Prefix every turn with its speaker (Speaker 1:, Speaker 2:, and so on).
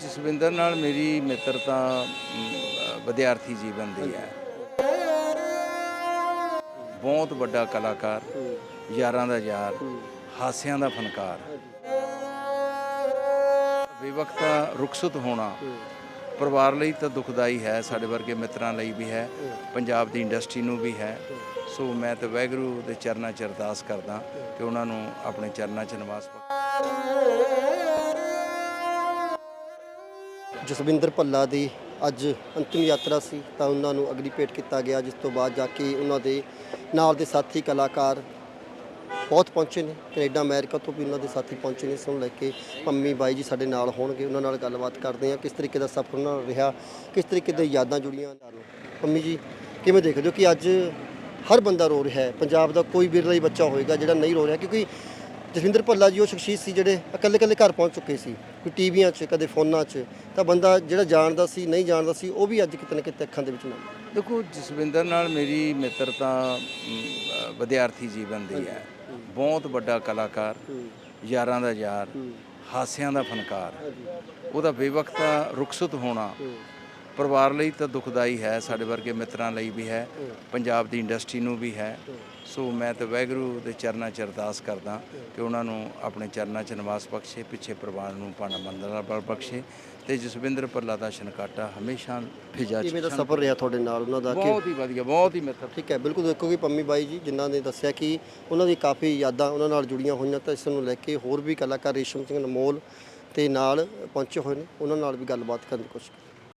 Speaker 1: ਜਸਵਿੰਦਰ ਨਾਲ ਮੇਰੀ ਮਿੱਤਰਤਾ ਵਿਦਿਆਰਥੀ ਜੀਵਨ ਦੀ ਹੈ। ਬਹੁਤ ਵੱਡਾ ਕਲਾਕਾਰ, ਯਾਰਾਂ ਦਾ ਯਾਰ, ਹਾਸਿਆਂ ਦਾ ਫਨਕਾਰ। ਬੇਵਕਤਾ ਰੁਖਸਤ ਹੋਣਾ ਪਰਿਵਾਰ ਲਈ ਤਾਂ ਦੁਖਦਾਈ ਹੈ, ਸਾਡੇ ਵਰਗੇ ਮਿੱਤਰਾਂ ਲਈ ਵੀ ਹੈ, ਪੰਜਾਬ ਦੀ ਇੰਡਸਟਰੀ ਨੂੰ ਵੀ ਹੈ। ਸੋ ਮੈਂ ਤਾਂ ਵਾਹਿਗੁਰੂ ਦੇ ਚਰਨਾਂ 'ਚ ਅਰਦਾਸ ਕਰਦਾ ਕਿ ਉਹਨਾਂ ਨੂੰ ਆਪਣੇ ਚਰਨਾਂ 'ਚ ਨਿਵਾਸ ਬਖਸ਼ੇ।
Speaker 2: ਜਸਵਿੰਦਰ ਭੱਲਾ ਦੀ ਅੱਜ ਅੰਤਿਮ ਯਾਤਰਾ ਸੀ, ਤਾਂ ਉਹਨਾਂ ਨੂੰ ਅਗਨੀ ਭੇਟ ਕੀਤਾ ਗਿਆ, ਜਿਸ ਤੋਂ ਬਾਅਦ ਜਾ ਕੇ ਉਹਨਾਂ ਦੇ ਨਾਲ ਦੇ ਸਾਥੀ ਕਲਾਕਾਰ ਬਹੁਤ ਪਹੁੰਚੇ ਨੇ। ਕੈਨੇਡਾ, ਅਮਰੀਕਾ ਤੋਂ ਵੀ ਉਹਨਾਂ ਦੇ ਸਾਥੀ ਪਹੁੰਚੇ ਨੇ, ਇਸ ਨੂੰ ਲੈ ਕੇ ਪੰਮੀ ਬਾਈ ਜੀ ਸਾਡੇ ਨਾਲ ਹੋਣਗੇ। ਉਹਨਾਂ ਨਾਲ ਗੱਲਬਾਤ ਕਰਦੇ ਹਾਂ, ਕਿਸ ਤਰੀਕੇ ਦਾ ਸਫ਼ਰ ਉਹਨਾਂ ਨਾਲ ਰਿਹਾ, ਕਿਸ ਤਰੀਕੇ ਦੀਆਂ ਯਾਦਾਂ ਜੁੜੀਆਂ ਨਾਲ। ਪੰਮੀ ਜੀ, ਕਿਵੇਂ ਦੇਖਦੇ ਹੋ ਕਿ ਅੱਜ ਹਰ ਬੰਦਾ ਰੋ ਰਿਹਾ ਹੈ? ਪੰਜਾਬ ਦਾ ਕੋਈ ਵਿਰਲਾ ਹੀ ਬੱਚਾ ਹੋਏਗਾ ਜਿਹੜਾ ਨਹੀਂ ਰੋ ਰਿਹਾ, ਕਿਉਂਕਿ ਜਸਵਿੰਦਰ ਭੱਲਾ ਜੀ ਉਹ ਸ਼ਖਸੀਅਤ ਸੀ ਜਿਹੜੇ ਇਕੱਲੇ ਇਕੱਲੇ ਘਰ ਪਹੁੰਚ ਚੁੱਕੇ ਸੀ ਕੋਈ ਟੀਵੀਆਂ 'ਚ ਕਦੇ ਫੋਨਾਂ 'ਚ ਤਾਂ ਬੰਦਾ ਜਿਹੜਾ ਜਾਣਦਾ ਸੀ ਨਹੀਂ ਜਾਣਦਾ ਸੀ ਉਹ ਵੀ ਅੱਜ ਕਿਤੇ ਨਾ ਕਿਤੇ ਅੱਖਾਂ ਦੇ ਵਿੱਚ ਨਾ
Speaker 1: ਦੇਖੋ ਜਸਵਿੰਦਰ ਨਾਲ ਮੇਰੀ ਮਿੱਤਰਤਾ ਵਿਦਿਆਰਥੀ ਜੀਵਨ ਦੀ ਹੈ। ਬਹੁਤ ਵੱਡਾ ਕਲਾਕਾਰ ਯਾਰਾਂ ਦਾ ਯਾਰ ਹਾਸਿਆਂ ਦਾ ਫਨਕਾਰ। ਉਹਦਾ ਬੇਵਕਤਾ ਰੁਖਸਤ ਹੋਣਾ ਪਰਿਵਾਰ ਲਈ ਤਾਂ ਦੁਖਦਾਈ ਹੈ ਸਾਡੇ ਵਰਗੇ ਮਿੱਤਰਾਂ ਲਈ ਵੀ ਹੈ ਪੰਜਾਬ ਦੀ ਇੰਡਸਟਰੀ ਨੂੰ ਵੀ ਹੈ। ਸੋ ਮੈਂ ਤਾਂ ਵਾਹਿਗੁਰੂ ਦੇ ਚਰਨਾਂ 'ਚ ਅਰਦਾਸ ਕਰਦਾ ਕਿ ਉਹਨਾਂ ਨੂੰ ਆਪਣੇ ਚਰਨਾਂ 'ਚ ਨਿਵਾਸ ਬਖਸ਼ੇ ਪਿੱਛੇ ਪਰਿਵਾਰ ਨੂੰ ਭਾਣਾ ਮੰਦਰਾ ਬਲ ਬਖਸ਼ੇ ਤੇ ਜਸਵਿੰਦਰ ਭੱਲਾ ਦਾ ਸ਼ਨਕਾਟਾ ਹਮੇਸ਼ਾ ਫਿਜਾ
Speaker 2: ਕਿਵੇਂ ਦਾ ਸਫ਼ਰ ਰਿਹਾ ਤੁਹਾਡੇ ਨਾਲ ਉਹਨਾਂ ਦਾ?
Speaker 1: ਬਹੁਤ ਹੀ ਵਧੀਆ ਬਹੁਤ ਹੀ ਮਿੱਤਰ।
Speaker 2: ਠੀਕ ਹੈ ਬਿਲਕੁਲ ਦੇਖੋ ਕਿ ਪੰਮੀ ਬਾਈ ਜੀ ਜਿਨ੍ਹਾਂ ਨੇ ਦੱਸਿਆ ਕਿ ਉਹਨਾਂ ਦੀ ਕਾਫੀ ਯਾਦਾਂ ਉਹਨਾਂ ਨਾਲ ਜੁੜੀਆਂ ਹੋਈਆਂ ਤਾਂ ਇਸ ਨੂੰ ਲੈ ਕੇ ਹੋਰ ਵੀ ਕਲਾਕਾਰ ਰੇਸ਼ਮ ਸਿੰਘ ਅਨਮੋਲ ਤੇ ਨਾਲ ਪਹੁੰਚੇ ਹੋਏ ਨੇ ਉਹਨਾਂ ਨਾਲ ਵੀ ਗੱਲਬਾਤ ਕਰਨ ਦੀ ਕੋਸ਼ਿਸ਼